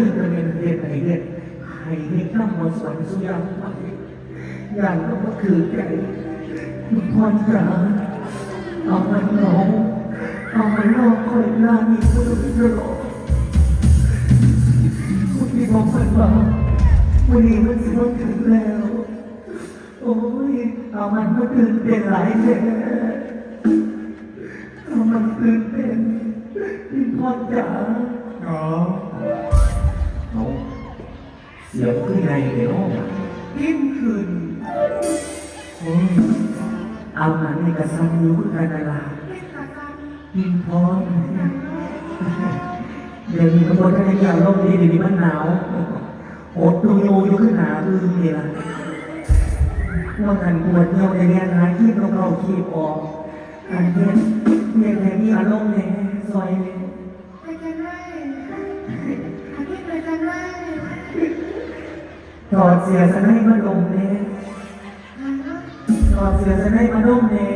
ยจะเป็นเด็ดให้เด็ดให้เด็กน้ำมนต์สวรรค์สุยามไปอย่างก็คือใจพรจ๋าเอามันน้องเอามันนอกคอยหน้ามีผู้ดูตลอคุณพี่บอกมันว่าวันนี้มันสิวันถึงแล้ว โอ้ยเอามันมาตื่นเป็นหลายแท้เอามันตื่นเป็นพี่พรจ๋าอ๋อเอา เสียงขึ้นในเดี๋ยวยิ่งคืนโอ้ยเอามันในกระสันอยู่กันนาลาพิมพร้อมเดี๋ยวนี้ขบวนการยาวโลกนี้เดี๋ยวนี้มันหนาวโอดดูโยอยู่ขึ้นหนาอึ้งนี่ล่ะว่ากันปวดเยี่ยวในแง่หาขี้เราเราขี้ออกอันเนี้ยเนี่ยแค่นี้อารมณ์เนี่ยซอยเนี่ยไปกันเลย ถอดเสียสนให้มาดมเนี่ยมันก็ถอดเสียสนให้มาดมเนี่ย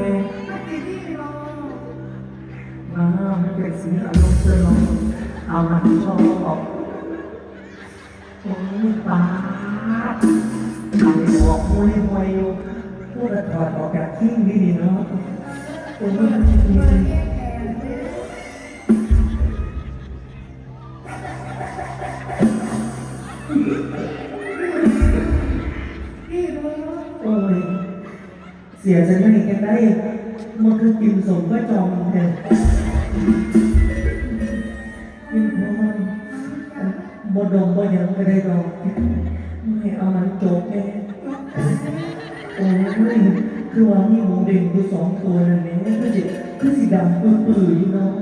ไม่ติดที่รอมาไม่เป็นสีอารมณ์เสื่อมเอามาชอบโอ้ยป้าทำบอกมวยมวยอยู่พูดถอดออกจากที่นี่ดีเนาะโอ้ยตัว เสียสนให้กันได้มันคือกินสมก็จองเนี่ยกินพร้อมบดมบ่ยังไม่ได้ดอกไม่เอามันจบแน่โอ้ยคือว่ามีหมูเด่งอยู่สองตัวนั่นเองคือสิคือสีดำปื้อๆอยู่เนาะเน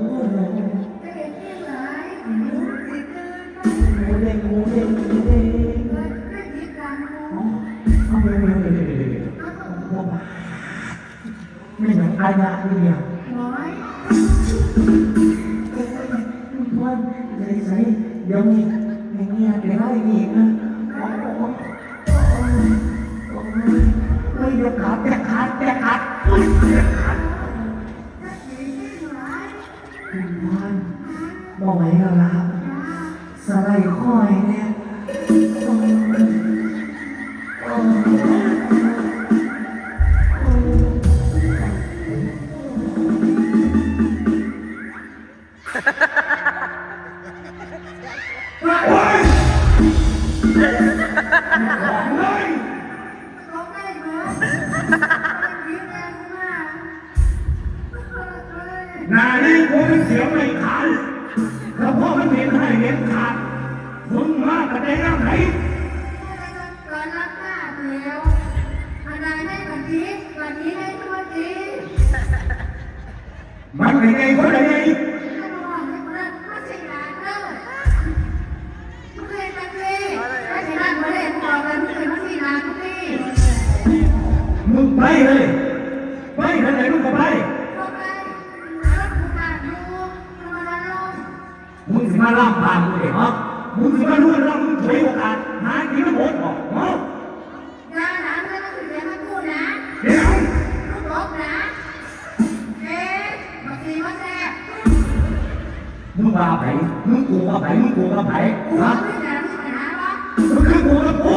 าะ ไม่หนังอายะนี่เนี่ยน้อยโอ้ยพ่อนใส่ใส่เดี๋ยวมีไอ้เนี่ยเดี๋ยวให้อีกนะโอ้ยโอ้ยโอ้ยไม่เดี๋ยวขาดแต่ขาดแต่ขาดโอ้ยแต่ขาดถ้าติดที่ไหนคุณพ่อนบอกไหมเราละสไลด์คอยเนี่ย นานี่กูเป็นเสียงไม่ขาดแล้วพ่อมันเห็นให้เห็นขาดมึงมาแต่ได้ร่างไหนก่อนรับหน้าเร็วอะไรให้วันนี้วันนี้ให้ตัวจริงมันเป็นไงคนไหน ล่ำพานกูเองเหรอมึงสิมาลุ้นล่ำมึงถอยโอกาสหากินแล้วหมดบอกเหรอยาหนาเธอต้องถึงเสียงมันพูดนะเดี๋ยวลูกบอกนะเอ๊ะบางทีว่าแซ่บมึงมาไปมึงกูมาไปมึงกูมาไปกูฮะไม่ได้มีปัญหาวะมึงคือกูกับกู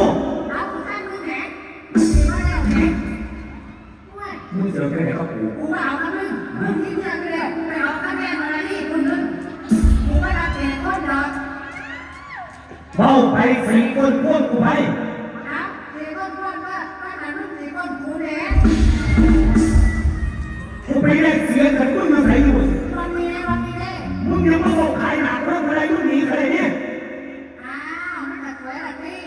เอากูสั้นมือแข็งดีมากแล้วแข็งด้วยมึงเจอแค่ไหนกับกูกูเอาแล้วมึงมึงที่เชื่อไปเลยไปเอา เบ้าไปสี่คนพวกกูไปเอาเสียคนพวกว่าว่าหาลูกเสียคนกูแดงกูไปได้เสียกันมึงมาใส่อยู่วันนี้วันนี้เลยมึงยังมาบอกขายหนักเรื่องอะไรรุ่นนี้อะไรเนี่ยอ้าวไม่ตัดสวยละพี่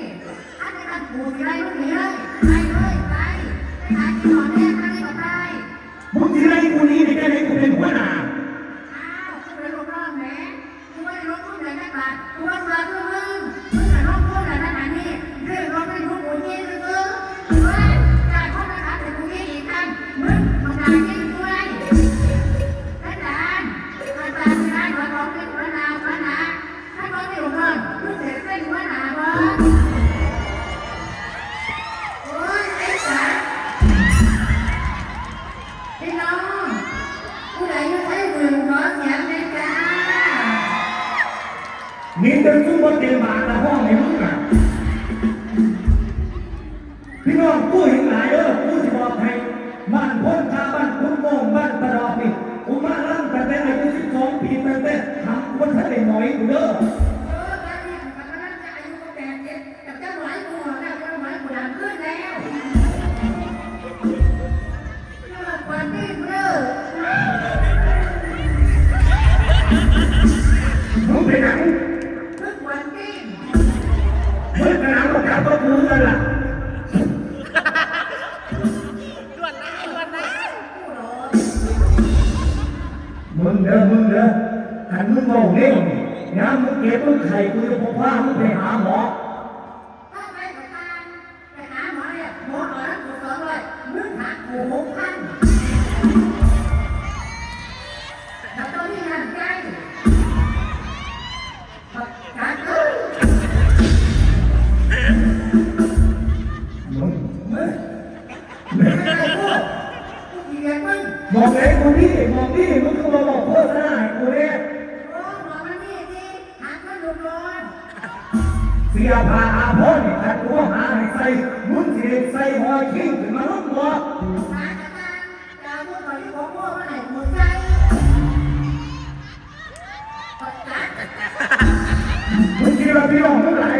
ถ้าไม่ตัดกูสิไรลูกนี้เลยไปเลยไปไปหาที่หมอแดงมาเลยก็ไปมึงที่ไรกูนี้ในแค่ไหนกูเป็นหัวหน้า มีเลยจ้ามมีแต่ซุ่มบนเตียงบาทละห้องในมึงน่ะพี่น้องกูเห็น มึงเด้อมึงเด้อหันมึงมองเร็วนี่ยามมึงเก็บมึงไข่กูจะพกพามึงไปหาหมอถ้าไปกับทางไปหาหมอเนี่ยหมอหน่อยแล้วกูสอนเลยมึงหักกูหกพันแล้วตอนนี้หันใจการเอ้ยมึงมึงไม่ได้พูดกู เกลียดมึงมองไอ้กูนี่มองนี่มึงก็มาบอกโฆษณาให้กูเนี่ยโอ้หมอมันนี่สิหักมันหลุดร้อนเสียพาอาพ่อนี่ขัดกูหาให้ใส่มึงสิได้ใส่หอยทิ้งขึ้นมาลุ้นบ่หาจากการจะพูดก่อนที่ผมพูดว่าไหนมึงใจปัดจัดมึงคิดว่าพี่น้องมึงหลาย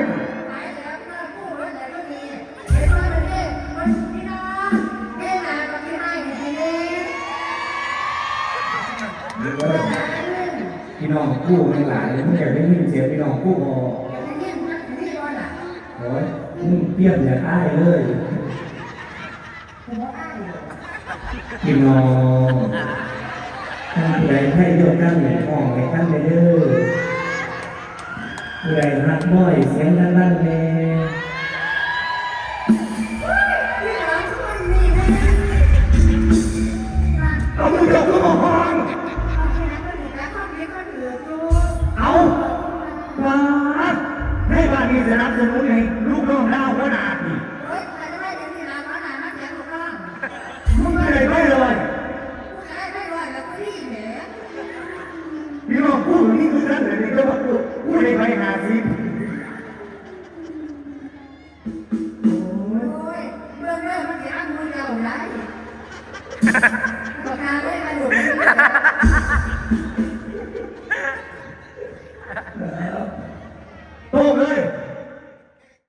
องกู้ไม่หลายเลยมึงอยากได้ยินเสียงพี่น้องกู้พอโอ้ยมึงเปรียบอย่างอ้ายเลยผมว่าอ้ายเลยพี่น้องท่านใดให้เดียวกันในห้องในท่านไปเด้อผู้ใดรักน้อยเสียงดังๆแน่พี่ จะอ้างมือเดียวไหนปากกาไม่กระดูก